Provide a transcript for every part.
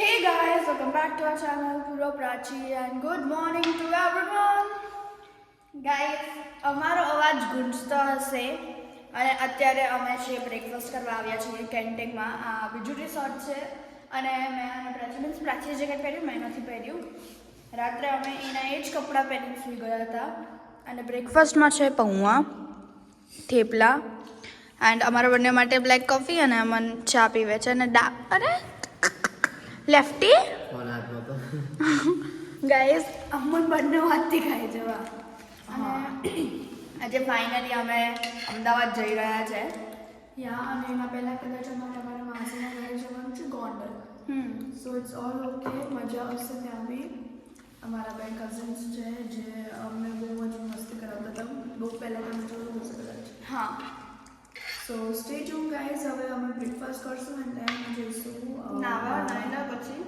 Hey guys, welcome back to our channel Puro Prachi and good morning to everyone. Guys, અમારો અવાજ ગુંજતો હશે. અને અત્યારે અમે છે બ્રેકફાસ્ટ કરવા આવ્યા છીએ કેન્ટીનમાં આ બીજું રિસોર્ટ છે. અને મેં પ્રાચી મીન્સ જે જેકેટ પહેર્યું મેં નથી પહેર્યું. રાત્રે અમે એના એ જ કપડાં પહેરીને સૂઈ ગયા હતા. અને બ્રેકફાસ્ટમાં છે પૌવા થેપલા એન્ડ અમારા બંને માટે બ્લેક કોફી અને અમન ચા પીવે છે અને ડા અરે! લેફ્ટી ગાઈસ અમન બંને વાતથી ખાઈ જવા આજે ફાઇનલી અમે અમદાવાદ જઈ રહ્યા છે. યા અને એના પહેલા કદાચ અમારે અમારા માસીના ઘરે જવાનું છે Gondal. So it's all okay મજા આવશે ત્યાં બી. અમારા બે કઝન્સ છે જે અમને બહુ જ મસ્તી કરાવતા હતા. બહુ પહેલાં તમે જોયું હશે કદાચ હા. સો સ્ટે ટ્યુન ગાઈઝ હવે અમે બ્રેકફાસ્ટ કરશું અને ત્યાં જઈશું નાવા નાઈના પછી?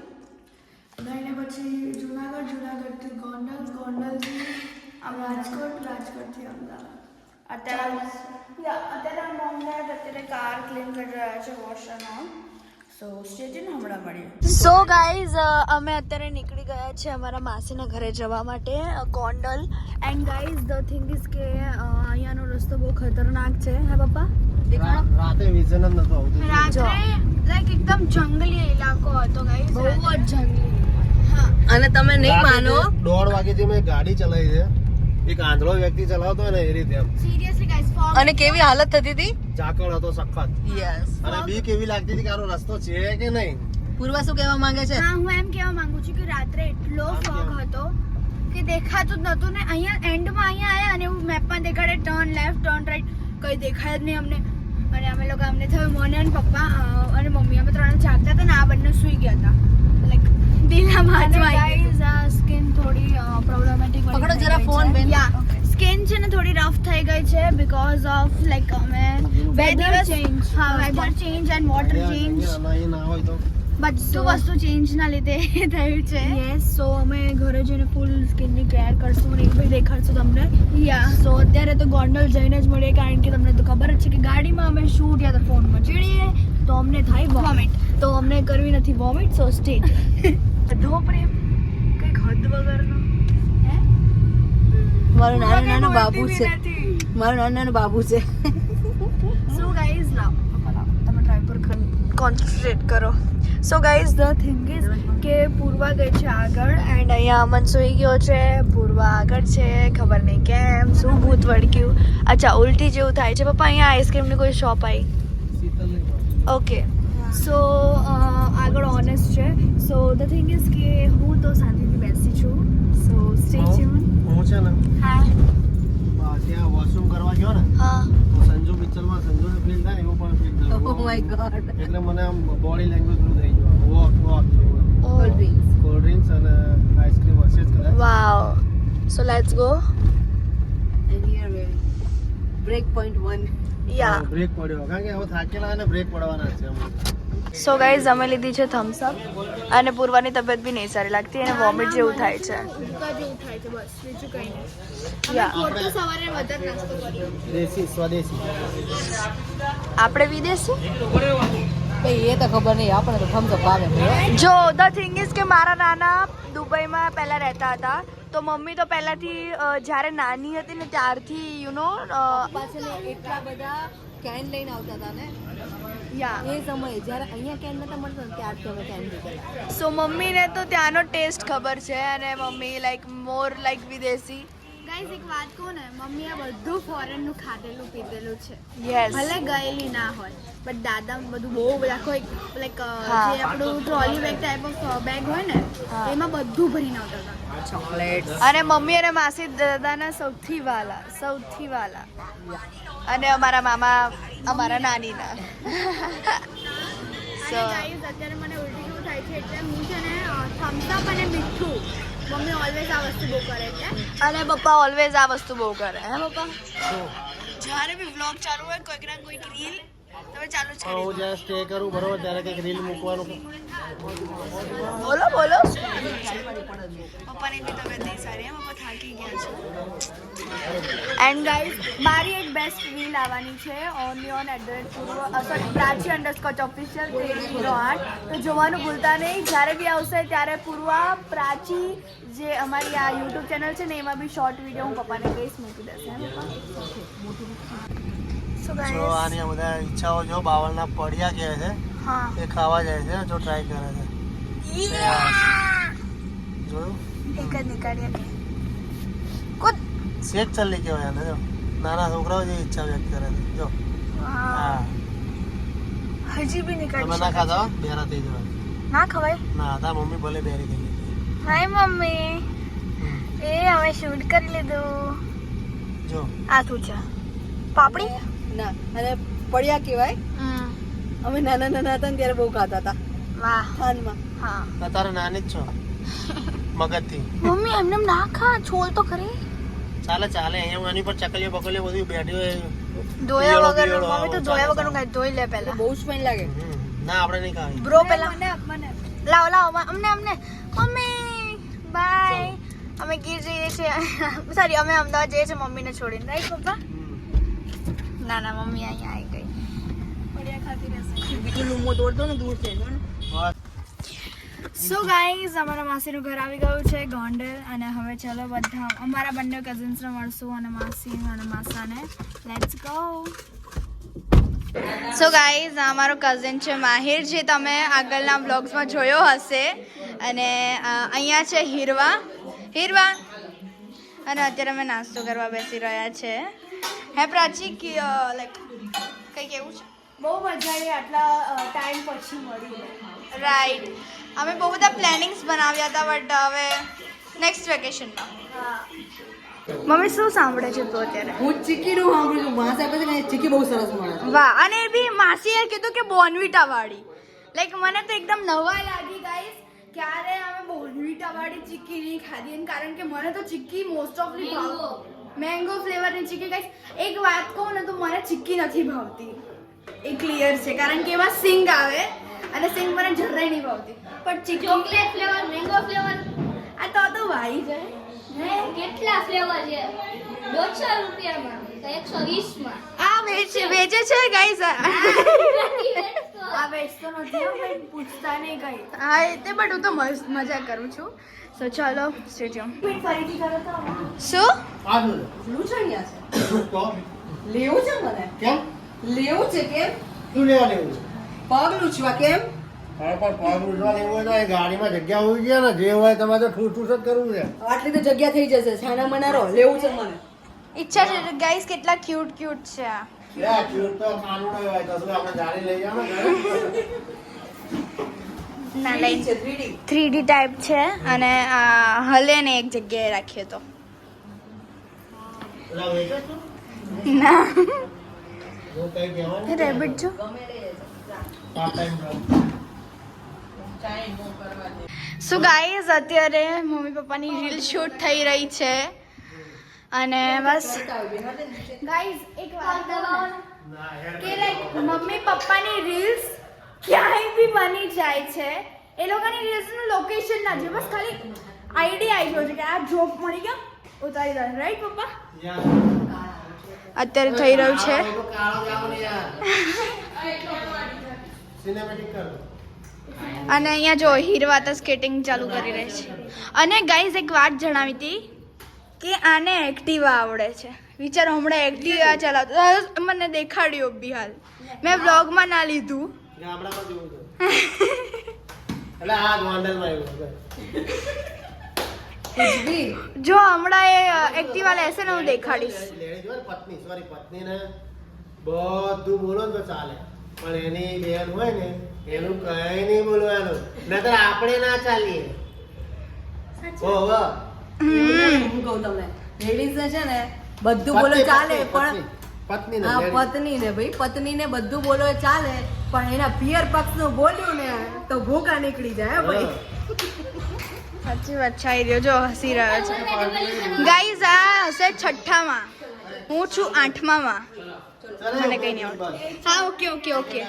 નાઈને પછી જુનાગઢ જુનાગઢથી ગોંડલ ગોંડલથી રાજકોટ રાજકોટથી અમદાવાદ. અત્યારે યા અત્યારે અમદાવાદ અત્યારે કાર ક્લીન કરી રહ્યા છે વોશ સો હમણાં મળીએ. સો ગાઈઝ અમે અત્યારે નીકળી ગયા છે અમારા માસીના ઘરે જવા માટે Gondal. And guys the thing is કે અહીંયાનો રસ્તો બહુ ખતરનાક છે હે પપ્પા? રાતે વિઝન જ નતો આવતું રાત્રે લાઈક એકદમ જંગલી ઇલાકો હતો ગાઈસ બહુ જ જંગલી અને તમે નહીં માનો? દોઢ વાગે જે મેં ગાડી ચલાવી છે એક આંધળો વ્યક્તિ ચલાવતો ને એ રીતે એમ સિરિયસલી ગાઈસ અને કેવી હાલત થતી હતી? ઝાકળ હતો સખત યસ અને બી કેવી લાગતી હતી કે આનો રસ્તો છે કે નહીં પૂર્વા શું કહેવા માંગે છે? હા હું એમ કહેવા માંગુ છું કે રાત્રે એટલો ફોગ હતો કે દેખાતું જ નતું ને અહીંયા એન્ડમાં અહીંયા આવ્યા અને હું મેપમાં દેખાડે ટર્ન લેફ્ટ ટર્ન રાઈટ કઈ દેખાય જ નહીં અમને. અને અમે લોકો અમને થયું મને અને પપ્પા અને મમ્મી અમે ત્રણ જાગતા હતા ને આ બંને સૂઈ ગયા હતા. લાઈક દિલા આવી આ સ્કિન થોડી પ્રોબ્લેમેટિક પકડો જરા ફોન બેન. સ્કિન છે ને થોડી રફ થઈ ગઈ છે બીકોઝ ઓફ લાઈક અમે બે ચેન્જ દિવસ. હા weather change and water change ના હોય તો બધું વસ્તુ ચેન્જ ના લીધે થયું છે. યસ સો અમે ઘરે જઈને ફૂલ સ્કિનની કેર કરશું ને એ બી દેખાડશું તમને. યા સો અત્યારે તો ગોંડલ જઈને જ મળીએ કારણ કે તમને તો ખબર જ છે કે ગાડીમાં અમે શૂટ યા તો ફોનમાં ચડીએ તો અમને થાય વોમિટ તો અમને કરવી નથી વોમિટ સો સ્ટેજ બધો પ્રેમ કંઈક હદ વગરનો. મારું નાના નાના બાબુ છે. મારું નાના નાનું બાબુ છે. સો ગાઈઝ લાવ. પપ્પા લાવ તમે ડ્રાઈવ પર કોન્સન્ટ્રેટ કરો so guys the thing is કે પૂર્વા ગઈ છે આગળ એન્ડ અહીંયા અમન સુઈ ગયો છે પૂર્વા આગળ છે ખબર નહીં કેમ શું ભૂત વળગ્યું અચ્છા ઉલટી જેવું થાય છે પપ્પા અહીંયા આઈસ્ક્રીમની કોઈ શોપ આવી ઓકે સો આગળ ઓનેસ્ટ છે સો ધ થિંગ ઇઝ કે હું તો શાંતિથી બેસી છું સો સ્ટે ટ્યુન હું છે ને હા આ ત્યાં વોશરૂમ કરવા ગયો ને હા તો સંજુ પિક્ચરમાં સંજુને ફીલ થાય ને એવું પણ ફીલ ઓ થયું માય ગોડ એટલે મને આમ બોડી લેંગ્વેજનું થઈ ગયું. Walk walk cold drinks cold drinks અને આઈસ્ક્રીમ હશે જ કદાચ. Wow so let's go and here we break point 1 yeah break પડ્યો. કારણ કે હવે થાકેલા અને બ્રેક પડવાના છે. સો ગાઈઝ અમે લીધી છે થમ્સઅપ અને પૂર્વાની તબિયત બી નહીં સારી લાગતી અને વોમિટ જેવું થાય છે. ઉબકા જેવું થાય છે બસ બીજું કંઈ નહીં. યા ખોટો સવારે વધારે નાસ્તો કર્યો દેશી સ્વદેશી. આપણે વિદેશી? એ તો ખબર નહીં આપણે તો થમ્સ આવે જો ધ થિંગ ઇઝ કે મારા નાના દુબઈમાં પહેલાં રહેતા હતા તો મમ્મી તો પહેલાંથી જ્યારે નાની હતી ને ત્યારથી યુ નો પાછળ એટલા બધા કેન લઈને આવતા હતા ને. એ સમયે જ્યારે અહીંયા કેન નતા મળતો ત્યારથી અમે કેન લીધેલા સો મમ્મીને તો ત્યાંનો ટેસ્ટ ખબર છે અને મમ્મી લાઈક મોર લાઈક વિદેશી. ગાઈઝ એક વાત કહું ને મમ્મીએ બધું ફોરેનનું ખાધેલું પીધેલું છે. યસ ભલે ગયેલી ના હોય બટ દાદા બધું બહુ બધા એક લાઈક જે આપણું trolley bag type of bag હોય ને એમાં બધું ભરીને આવતા ચોકલેટ અને મમ્મી અને માસી દાદાના સૌથી વાલા સૌથી વાલા. અને અમારા મામા અમારા નાનીના. અને ગાઈઝ અત્યારે મને ઉલટી થાય છે એટલે હું છે ને થમ્સ અને મીઠું. મમ્મી ઓલવેઝ આ વસ્તુ બહુ કરે છે. અને પપ્પા ઓલવેઝ આ વસ્તુ બહુ કરે હે પપ્પા? જ્યારે બી વ્લોગ ચાલુ હોય કોઈક ના કોઈક રીલ તમે ચાલુ છે હું સ્ટે કરું બરોબર ત્યારે કંઈક રીલ મૂકવાનું. બોલો બોલો. પપ્પાની બી તબિયત નહીં સારી હે પપ્પા થાકી ગયા છે. એન્ડ ગાઈઝ મારી એક બેસ્ટ રીલ આવવાની છે only on at the rate Purva sorry Prachi underscore official zero આઠ તો જોવાનું ભૂલતા નહીં જ્યારે બી આવશે ત્યારે પૂર્વા પ્રાચી જે અમારી આ યુટ્યુબ ચેનલ છે ને એમાં બી શોર્ટ વીડિયો હું પપ્પાને કહીશ મૂકી દેશે જો આની બધા ઈચ્છાઓ જો બાવળના પડિયા કહે છે હા. એ ખાવા જાય છે જો ટ્રાય કરે છે. જોયું એક જ નીકળીએ. કુદ. શેક ચલ્લી કહેવાય એને જો. નાના છોકરાઓ જે ઈચ્છા વ્યક્ત કરે છે. જો. હા. હજી બી તમે નીકળી ના શકે ખાતા બેરા થઈ જવાય. ના ખવાય? ના તા મમ્મી ભલે બેરી થઈ ગઈ. Hi mummy. એ અમે શૂટ કરી લીધું. જો. આ તું છે. પાપડી? ના અને પડ્યા કહેવાય. અમે નાના નાના હતા ને ત્યારે બહુ ખાતા હતા. વાહ. ખાનમાં. હા. તારે નાની જ છો. મગજથી. મમ્મી એમને એમ ના ખા. છોલ તો ખરી. ચાલે ચાલે અહીંયા આની પર ચકલીઓ બકલીઓ બધું બેઠી હોય. ધોયા વગર મમ્મી તો ધોયા વગર વગરનું ધોઈ લે પહેલા. બહુ જ લાગે. ના આપણે નહીં ખાવી. બ્રો પહેલા લાવો લાવો અમને અમને મમ્મી બાય અમે ગીર જઈએ છીએ. સોરી અમે અમદાવાદ જઈએ છીએ મમ્મીને છોડીને. રાઈટ પપ્પા? ના ના મમ્મી અહીંયા આવી ગઈ. બીજું લૂમો દોડતો ને દૂર છે. બસ. સો ગાઈઝ અમારા માસીનું ઘર આવી ગયું છે ગોંડલ અને હવે ચલો બધા અમારા બંને કઝિન્સને મળશું અને માસી અને માસાને. લેટ્સ ગો સો ગાઈઝ આ અમારો કઝિન છે માહિર જે તમે આગળના બ્લોગ્સમાં જોયો હશે. અને અહીંયા છે હીરવા. હીરવા અને અત્યારે અમે નાસ્તો કરવા બેસી રહ્યા છે. હે પ્રાચી કે લાઈક કંઈક એવું છે? બહુ મજા આવી આટલા ટાઈમ પછી મળી રાઈટ અમે બહુ બધા પ્લાનિંગ્સ બનાવ્યા હતા બટ હવે નેક્સ્ટ વેકેશનમાં મમ્મી શું સાંભળે છે તું અત્યારે? હું ચીકીનું સાંભળું છું. માસ આપે છે ને ચીકી બહુ સરસ મળે વાહ અને એ બી માસીએ કીધું કે બોનવીટા વાળી લાઈક મને તો એકદમ નવા લાગી ગાઈસ ક્યારે અમે બોનવીટા વાળી ચીકી નહીં ખાધી. કારણ કે મને તો ચીક્કી મોસ્ટ ઓફલી ભાવ મેંગો ફ્લેવરની ચીકી ગાઈસ એક વાત કહું ને તો મને ચીકી નથી ભાવતી. એ ક્લિયર છે કારણ કે એમાં સિંગ આવે અને સિંગ મને જરાય નહીં ભાવતી. પણ chikki chocolate flavour mango flavour આ તો તો ભાઈ જાય હે? કેટલા ફ્લેવર છે? દોઢસો રૂપિયામાં તો એકસો વીસમાં? આ વેચે વેચે છે ગાઈસ આ આ વેચતો નથી પૂછતા નહીં કઈ. હા એ તે બટ હું તો મસ્ત મજા કરું છું. સો ચાલો સ્ટેડિયમ ફરીથી કરો તો. શું? છે લેવું છે મને? કેમ? લેવું છે કેમ? શું લેવા લેવું છે? પગ લૂછવા કેમ? હા પણ પગ ઉઠવા લેવું હોય તો એ ગાડીમાં જગ્યા હોવી જોઈએ ને. જે હોય તમારે તો ઠૂસ ઠૂસ જ કરવું છે. આટલી તો જગ્યા થઈ જશે. છાના મનારો લેવું છે મને. ઈચ્છા છે ગાઈસ કેટલા ક્યુટ ક્યુટ છે આ. cute તો કાનુડો હોય તો શું આપણે ગાડી લઈ જાવ ના 3D લાઈક છે 3D થ્રી ડી ટાઈપ છે અને આ હલે ને એક જગ્યાએ રાખીએ તો? ના. રેબિટ જો. સો ગાઈઝ અત્યારે મમ્મી પપ્પાની રીલ શૂટ થઈ રહી છે. અને બસ ગાઈઝ એક વાત કે લાઈક મમ્મી પપ્પાની રીલ્સ ક્યાંય બી બની જાય છે એ લોકોની રીલ્સનું લોકેશન ના જોઈએ બસ ખાલી આઈડિયા આવી ગયો છે કે આ જોબ મળી ગયો. ઉતારી દો. રાઈટ પપ્પા? અત્યારે થઈ રહ્યું છે. કર. અને અહીંયા જો હીરવા તો સ્કેટિંગ ચાલુ કરી રહી છે. અને ગાઈઝ એક વાત જણાવી હતી કે આને એક્ટિવા આવડે છે. વિચારો હમણાં એક્ટિવા ચલાવતો. મને દેખાડ્યો બી હાલ. મેં વ્લોગમાં ના લીધું. જો હમણાં એ એક્ટિવા લેશે ને હું દેખાડીશ. પત્ની સોરી પત્નીને બધું બોલો તો ચાલે. પણ એની બેન હોય ને એનું કઈ નહીં બોલવાનું. નતર આપણે ના ચાલીએ. ઓહો હું કહું તમને લેડીઝ છે ને બધું બોલો પત્ની, ચાલે પણ પત્ની. ને હા પત્ની ને ભાઈ પત્ની ને બધું બોલો ચાલે પણ એના પિયર પક્ષનું બોલ્યું ને તો ભૂકા નીકળી જાય હો ભાઈ. સાચી વાત છે આવી રહ્યો જો હસી રહ્યો છે. ગાઈઝ આ હશે છઠ્ઠામાં. હું છું આઠમામાં. મને કઈ નહીં. હા ઓકે ઓકે ઓકે.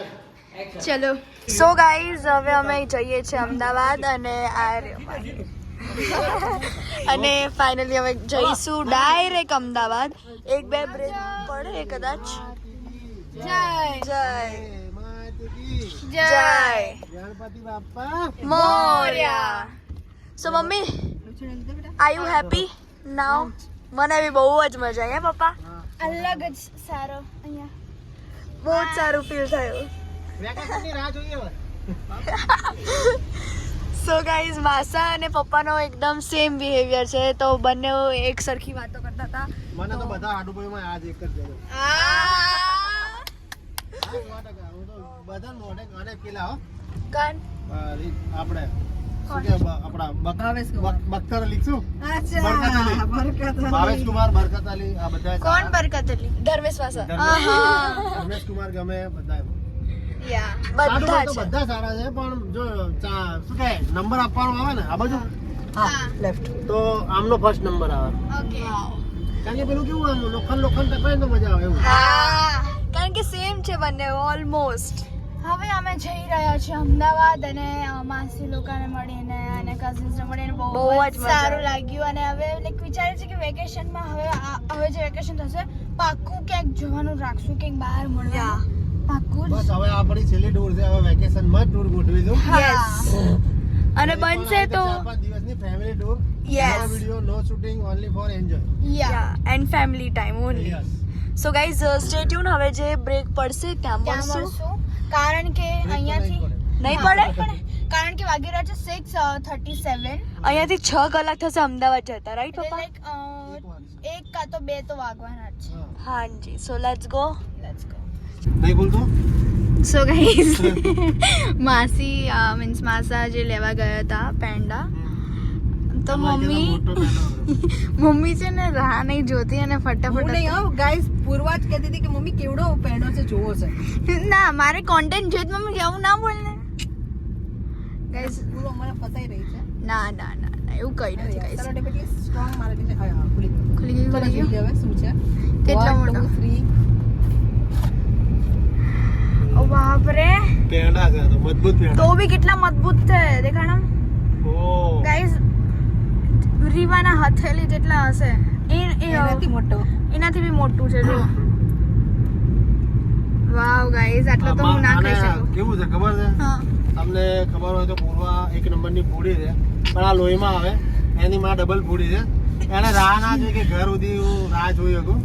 ચલો. સો ગાઈઝ હવે અમે જઈએ છીએ અમદાવાદ અને આ અને ફાઇનલી હવે જઈશું ડાયરેક્ટ અમદાવાદ. એક બે બ્રેક પડે કદાચ? જય. જય. જય. Ganpati Morya. So mummy are you happy now મને બી બહુ જ મજા આવી પપ્પા? અલગ જ સારો અહીંયા. બહુ જ સારું ફીલ થયું. સો ગાઈઝ માસા અને પપ્પાનો એકદમ સેમ બિહેવિયર છે. તો બંને એક સરખી વાતો કરતા હતા. મને તો બધા આડુભાઈમાં આજ એક જ બધા મોઢે અને પેલા હો. કાન આપણે. બધા સારું. તો સારા છે પણ જો શું કહે? નંબર આપવાનો આવે ને આ બાજુ? લેફ્ટ તો આમનો ફર્સ્ટ નંબર આવે. ઓકે કારણ કે પેલું કેવું આમ લોખંડ લોખંડ ટકાય ને તો મજા આવે એવું. કારણ કે સેમ છે બંને ઓલમોસ્ટ હવે અમે જઈ રહ્યા છીએ અમદાવાદ અને માસી લોકોને મળીને અને કઝિન્સને મળીને બહુ બહુ જ જ સારું લાગ્યું. અને હવે લાઈક વિચારે છે કે વેકેશનમાં હવે આ- હવે જે વેકેશન થશે પાક્કું ક્યાંક જવાનું રાખશું ક્યાંક બહાર મળવા પાક્કું બસ હવે આપણી છેલ્લી ટૂર છે હવે વેકેશનમાં ટૂર ગોઠવીશું. યસ અને બનશે તો પાંચ દિવસની family tour yes video no shooting only for enjoy yeah and family time only yes so guys stay tune હવે જે બ્રેક પડશે ત્યાં મળશું. કારણ કે અહીંયાથી નહીં પડે? પણ કારણ કે વાગી રહ્યા છે સિક્સ થર્ટી સેવન અહીંયાથી છ કલાક થશે અમદાવાદ જતા રાઈટ પપ્પા? લાઈક એક કાં તો બે તો વાગવાના જ છે. હાજી. So let's go let's go નહીં બોલતો? સો ગાઈઝ માસી મીન્સ માસા જે લેવા ગયા હતા પેંડા તો મમ્મી મમ્મી છે ને રાહ નહીં જોતી અને ફટાફટ નહીં હો ગાઈસ પૂર્વા જ કહેતી હતી કે મમ્મી કેવડો પહેણો છે જોવો છે. ના મારે કોન્ટેન્ટ જોઈએ મમ્મી કેવું ના બોલ. ને ગાઈઝ પૂરો મને ફસાઈ રહી છે. ના ના ના ના એવું કઈ નથી ગાઈસ તારો એટલે સ્ટ્રોંગ મારે છે ખુલી ગયું. ખુલી ગયું ખુલી ગયું. હવે શું છે? કેટલો મોટો? two, ઓ બાપ રે પેંડા છે તો મજબૂત તો બી કેટલા મજબૂત છે દેખાણા? ઓ. ગાઈઝ રીવાના હથેલી જેટલા હશે. એ એનાથી મોટો. એનાથી બી મોટું છે જો વાવ ગાઈઝ આટલો તો હું ના કહી શકું. કેવું છે ખબર છે? હા. તમને ખબર હોય તો પૂર્વા એક નંબરની પૂડી છે પણ આ લોહીમાં આવે. એની માં ડબલ પૂડી છે. એને રાહ ના જોઈ કે ઘર સુધી હું રાહ જોઈ શકું.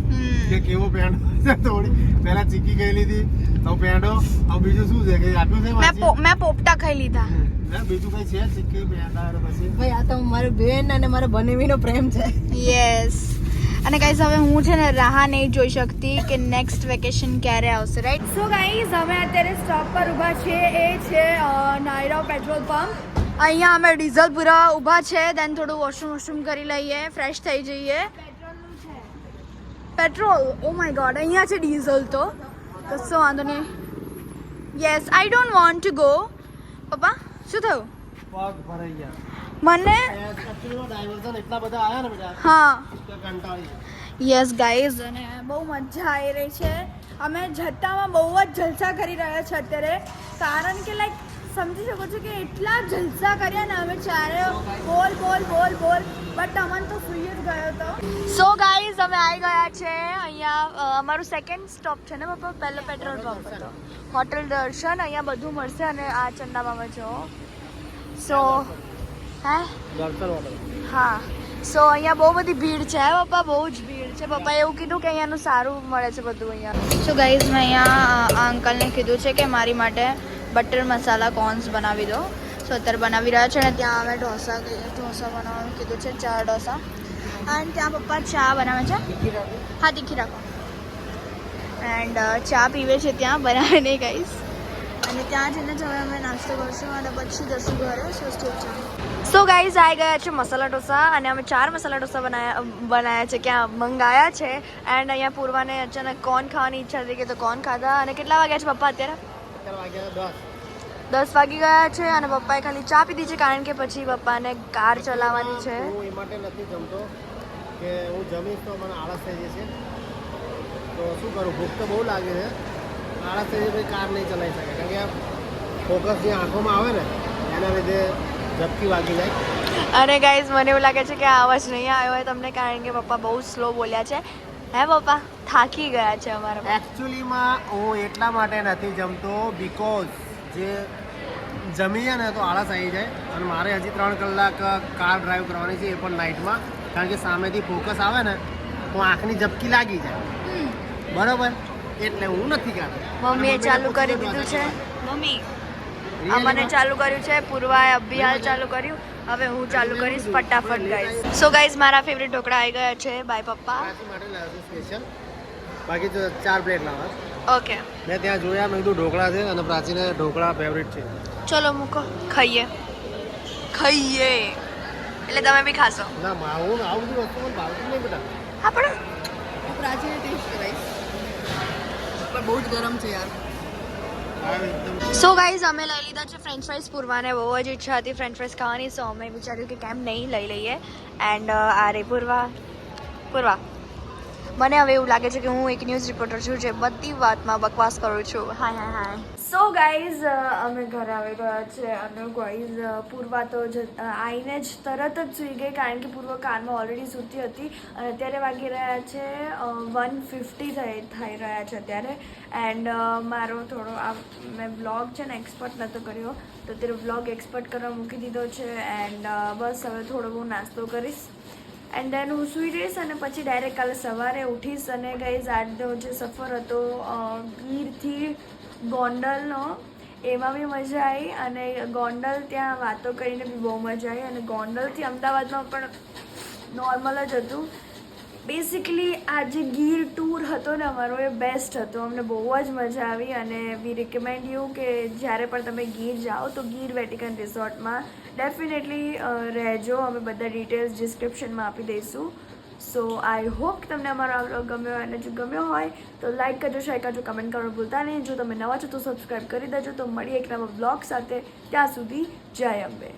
કે કેવો પેંડો છે થોડી. પહેલા ચીકી ગઈ લીધી તો પેંડો. હવે બીજું શું છે કે આપ્યું છે મેં પોપટા ખાઈ લીધા. હે, બીજું કઈ છે? પછી? ભાઈ આ તો મારી બેન અને મારા બનેવીનો પ્રેમ છે. યસ અને ગાઈઝ હવે હું છે ને રાહ નહીં જોઈ શકતી કે નેક્સ્ટ વેકેશન ક્યારે આવશે રાઈટ સો ગાઈઝ અમે અત્યારે સ્ટોપ પર ઊભા છીએ. એ છે નાયરા પેટ્રોલ પંપ અહીંયા અમે ડીઝલ પૂરા ઊભા છે દેન થોડું વોશરૂમ વોશરૂમ કરી લઈએ ફ્રેશ થઈ જઈએ. પેટ્રોલ ઓ માય ગોડ અહીંયા છે ડીઝલ તો. કશો વાંધો નહીં. Yes I don't want to go પપ્પા? શું થયું? પગ ભરાઈ ગયા. મને? ડાયવર્ઝન એટલા બધા આયા ને બેટા હા. યસ ગાઈઝ અને બહુ મજા આવી રહી છે. અમે જતામાં બહુ જ જલસા કરી રહ્યા છે અત્યારે. કારણ કે લાઈક સમજી શકો છો કે એટલા જલસા કર્યા ને અમે ચારે બોલ બોલ બોલ બોલ. બટ અમન તો ફ્રી જ ગયો હતો સો ગાઈઝ અમે આવી ગયા છે અહીંયા અમારું સેકન્ડ સ્ટોપ છે ને પપ્પા પહેલો પેટ્રોલ પંપ હતો. હોટલ દર્શન અહીંયા બધું મળશે અને આ ચંદામાં જો. સો હે? હા. સો અહીંયા બહુ બધી ભીડ છે હે પપ્પા બહુ જ ભીડ છે. પપ્પાએ એવું કીધું કે અહીંયાનું સારું મળે છે બધું અહીંયા. સો ગાઈઝ મેં અહીંયા આ અંકલને કીધું છે કે મારી માટે બટર મસાલા કોર્ન્સ બનાવી દો. સો અત્યારે બનાવી રહ્યા છે અને ત્યાં અમે ઢોસા ઢોસા બનાવવાનું કીધું છે ચાર ઢોસા. અને ત્યાં પપ્પા ચા બનાવે છે. હા તીખી રાખો. એન્ડ ચા પીવે છે ત્યાં બનાવે નહીં ગાઈઝ અને ત્યાં જઈને જ હવે અમે નાસ્તો કરશું અને પછી જશું ઘરે સો છે સો ગાઈઝ આવી ગયા છે મસાલા ઢોસા અને અમે ચાર મસાલા ઢોસા બનાયા બનાવ્યા છે ક્યાં મંગાયા છે. એન્ડ અહીંયા પૂર્વાને અચાનક કોન ખાવાની ઈચ્છા થઈ ગઈ તો કોન ખાધા. અને કેટલા વાગ્યા છે પપ્પા અત્યારે? દસ. વાગી ગયા છે અને પપ્પાએ ખાલી ચા પીધી છે કારણ કે પછી પપ્પાને કાર ચલાવવાની છે. હું એ માટે નથી જમતો કે હું જમીશ તો મને આળસ થઈ જશે. તો શું કરું? ભૂખ તો બહુ લાગે છે. આળસ થઈ જશે કાર નહીં ચલાવી શકે. કારણ કે ફોકસ જે આંખોમાં આવે ને એના લીધે ઝપકી વાગી જાય. અને ગાઈઝ મને એવું લાગે છે કે આ અવાજ નહીં આવ્યો હોય તમને કારણ કે પપ્પા બહુ સ્લો બોલ્યા છે. હે પપ્પા થાકી ગયા છે અમારા. એકચ્યુઅલીમાં હું એટલા માટે નથી જમતો બિકોઝ જે જમીએ ને તો આળસ આવી જાય. અને મારે હજી ત્રણ કલાક કાર ડ્રાઈવ કરવાની છે એ પણ નાઇટમાં કારણ કે સામેથી ફોકસ આવે ને તો આંખની ઝપકી લાગી જાય. બરોબર? એટલે હું નથી કરતો મમ્મીએ ચાલુ કરી દીધું છે. મમ્મી અમને ચાલુ કર્યું છે પૂર્વાએ અભિયાન ચાલુ કર્યું. હવે હું ચાલુ કરીશ ફટાફટ ગાઈસ સો ગાઈસ મારા ફેવરેટ ઢોકળા આવી ગયા છે. બાય પપ્પા. બાકી તો ચાર પ્લેટ લાવા ઓકે મેં ત્યાં જોયા મેં કીધું ઢોકળા છે અને પ્રાચીને ઢોકળા ફેવરેટ છે. ચલો મૂકો. ખાઈએ. ખાઈએ. એટલે તમે બી ખાશો. ના મારું આવું બધું વસ્તુ મને ભાવતું નહીં બેટા. હા પણ પ્રાચીને ટેસ્ટ કરાવીશ પણ બહુ જ ગરમ છે યાર. સો ગાઈઝ અમે લઈ લીધા છે ફ્રેન્ચ ફ્રાઈઝ પૂરવાને બહુ જ ઈચ્છા હતી ફ્રેન્ચ ફ્રાઈઝ ખાવાની સો અમે વિચાર્યું કે કેમ નહીં લઈ લઈએ. એન્ડ આ રે પૂરવા. પૂરવા. મને હવે એવું લાગે છે કે હું એક ન્યૂઝ રિપોર્ટર છું જે બધી વાતમાં બકવાસ કરું છું. હાય હાય હાય સો ગાઈઝ અમે ઘરે આવી ગયા છે અને ગાઈઝ પૂર્વા તો જ આવીને જ તરત જ સૂઈ ગઈ કારણ કે પૂર્વ કારમાં ઓલરેડી સૂતી હતી અને અત્યારે વાગી રહ્યા છે વન ફિફ્ટી થઈ થઈ રહ્યા છે અત્યારે. એન્ડ મારો થોડો આ, મેં બ્લોગ છે ને એક્સપર્ટ નહોતો કર્યો, તો અત્યારે બ્લોગ એક્સપર્ટ કરવા મૂકી દીધો છે એન્ડ બસ હવે થોડો બહુ નાસ્તો કરીશ. એન્ડ દેન હું સૂઈ જઈશ અને પછી ડાયરેક્ટ કાલે સવારે ઉઠીશ. અને ગઈઝ આજનો જે સફર હતો ગીરથી ગોંડલનો, એમાં બી મજા આવી અને ગોંડલ ત્યાં વાતો કરીને બી બહુ મજા આવી અને ગોંડલથી અમદાવાદમાં પણ નોર્મલ જ હતું. બેસિકલી આ જે ગીર ટૂર હતો ને, અમારો એ બેસ્ટ હતો. અમને બહુ જ મજા આવી અને વી રિકમેન્ડ યુ કે જ્યારે પણ તમે ગીર જાઓ તો ગીર વેટિકન રિસોર્ટમાં ડેફિનેટલી રહેજો. અમે બધા ડિટેલ્સ ડિસ્ક્રિપ્શનમાં આપી દઈશું. સો આઈ હોપ તમને અમારો આ vlog ગમ્યો હોય અને જો ગમ્યો હોય, તો લાઈક કરજો શેર કરજો કમેન્ટ કરવાનું ભૂલતા નહીં. જો તમે નવા છો તો સબસ્ક્રાઈબ કરી દેજો. તો મળીએ એક નવા બ્લોગ સાથે. ત્યાં સુધી જય અંબે.